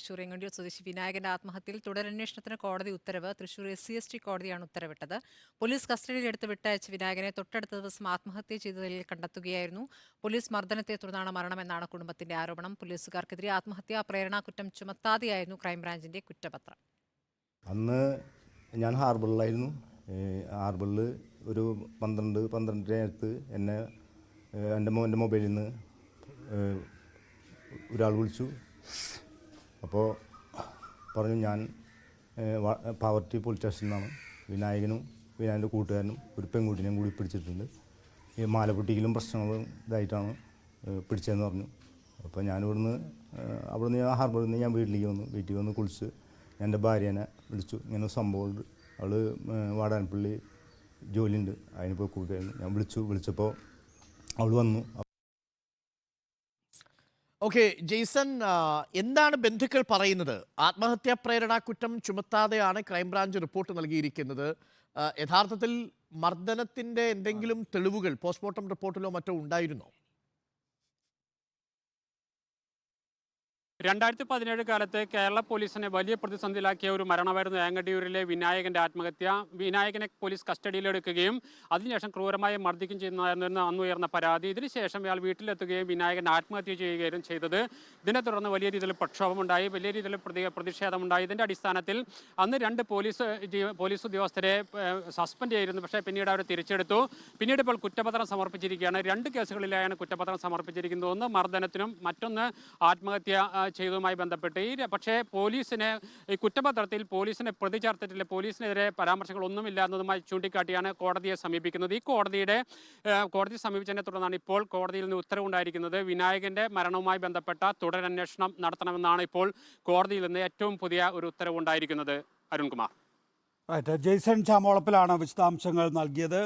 തൃശൂർ എങ്ങണ്ടിയൂർ സ്വദേശി വിനായകന്റെ ആത്മഹത്യയിൽ തുടരന്വേഷണത്തിന് കോടതി ഉത്തരവ്. Thrissur S C S T കോടതിയാണ് ഉത്തരവിട്ടത്. പോലീസ് കസ്റ്റഡിയിലെടുത്ത് വിട്ടയച്ച വിനായകനെ തൊട്ടടുത്ത ദിവസം ആത്മഹത്യ ചെയ്തതിൽ കണ്ടെത്തുകയായിരുന്നു. പോലീസ് മർദ്ദനത്തെ തുടർന്നാണ് മരണമെന്നാണ് കുടുംബത്തിന്റെ ആരോപണം. പോലീസുകാർക്കെതിരെ ആത്മഹത്യാ പ്രേരണാ കുറ്റം ചുമത്താതെയായിരുന്നു ക്രൈംബ്രാഞ്ചിന്റെ കുറ്റപത്രം. അന്ന് ഞാൻ ഹാർബറിലായിരുന്നു. ഹാർബറിൽ ഒരു പന്ത്രണ്ട് പന്ത്രണ്ടര എന്നെ എന്റെ മോന്റെ മൊബൈലിൽ നിന്ന് ഒരാൾ വിളിച്ചു. അപ്പോൾ പറഞ്ഞു ഞാൻ പാവർട്ടി പോലീസ് സ്റ്റേഷനിൽ നിന്നാണ് വിനായകനും വിനായകന്റെ കൂട്ടുകാരനും ഒരു പെൺകുട്ടിനെയും കൂടി പിടിച്ചിട്ടുണ്ട്. ഈ മാലപ്പൊട്ടിക്കലും പ്രശ്നങ്ങളും ഇതായിട്ടാണ് പിടിച്ചതെന്ന് പറഞ്ഞു. അപ്പോൾ ഞാനിവിടുന്ന് അവിടുന്ന് ഞാൻ ഹാർബറിൽ നിന്ന് ഞാൻ വീട്ടിലേക്ക് വന്നു. വീട്ടിൽ വന്ന് കുളിച്ച് എന്റെ ഭാര്യേനെ വിളിച്ചു. ഇങ്ങനെ സംഭവം അവൾ വാടാനപ്പള്ളി ജോലിയുണ്ട്. അതിന് പോയി കൂട്ടുകയായിരുന്നു ഞാൻ വിളിച്ചു. വിളിച്ചപ്പോൾ അവൾ വന്നു. ഓക്കെ ജെയ്സൺ എന്താണ് ബന്ധുക്കൾ പറയുന്നത്? ആത്മഹത്യാ പ്രേരണ കുറ്റം ചുമത്താതെയാണ് ക്രൈംബ്രാഞ്ച് റിപ്പോർട്ട് നൽകിയിരിക്കുന്നത്. യഥാർത്ഥത്തിൽ മർദ്ദനത്തിന്റെ എന്തെങ്കിലും തെളിവുകൾ പോസ്റ്റ്മോർട്ടം റിപ്പോർട്ടിലോ മറ്റോ ഉണ്ടായിരുന്നോ? രണ്ടായിരത്തി പതിനേഴ് കാലത്ത് കേരള പോലീസിനെ വലിയ പ്രതിസന്ധിയിലാക്കിയ ഒരു മരണമായിരുന്നു ഏങ്ങടിയൂരിലെ വിനായകന്റെ ആത്മഹത്യ. വിനായകനെ പോലീസ് കസ്റ്റഡിയിലെടുക്കുകയും അതിനുശേഷം ക്രൂരമായി മർദ്ദിക്കുകയും ചെയ്യുന്നതായിരുന്നു അന്ന് ഉയർന്ന പരാതി. ഇതിനുശേഷം ഇയാൾ വീട്ടിലെത്തുകയും വിനായകൻ ആത്മഹത്യ ചെയ്യുകയും ചെയ്തത്. ഇതിനെ തുടർന്ന് വലിയ രീതിയിൽ പ്രക്ഷോഭമുണ്ടായി. വലിയ രീതിയിൽ പ്രതി പ്രതിഷേധമുണ്ടായി. ഇതിന്റെ അടിസ്ഥാനത്തിൽ അന്ന് രണ്ട് പോലീസ് പോലീസ് ഉദ്യോഗസ്ഥരെ സസ്പെൻഡ് ചെയ്തിരുന്നു. പക്ഷേ പിന്നീട് അവർ തിരിച്ചെടുത്തു. പിന്നീട് ഇപ്പോൾ കുറ്റപത്രം സമർപ്പിച്ചിരിക്കുകയാണ്. രണ്ട് കേസുകളിലായാണ് കുറ്റപത്രം സമർപ്പിച്ചിരിക്കുന്നത്. ഒന്ന് മർദ്ദനത്തിനും മറ്റൊന്ന് ആത്മഹത്യ ചെയ്തതുമായി ബന്ധപ്പെട്ട് ഈ പക്ഷേ പോലീസിനെ ഈ കുറ്റപത്രത്തിൽ പോലീസിനെ പ്രതി ചേർത്തിട്ടില്ല പോലീസിനെതിരെ പരാമർശങ്ങളൊന്നുമില്ല എന്നതുമായി ചൂണ്ടിക്കാട്ടിയാണ് കോടതിയെ സമീപിക്കുന്നത്. ഈ കോടതിയുടെ കോടതി സമീപിച്ചതിനെ തുടർന്നാണ് ഇപ്പോൾ കോടതിയിൽ നിന്ന് ഉത്തരവുണ്ടായിരിക്കുന്നത്. വിനായകന്റെ മരണവുമായി ബന്ധപ്പെട്ട തുടരന്വേഷണം നടത്തണമെന്നാണ് ഇപ്പോൾ കോടതിയിൽ നിന്ന് ഏറ്റവും പുതിയ ഒരു ഉത്തരവുണ്ടായിരിക്കുന്നത്. അരുൺകുമാർ. ജെയ്സൺ ചാമോളപ്പിലാണ് വിശദാംശങ്ങൾ നൽകിയത്.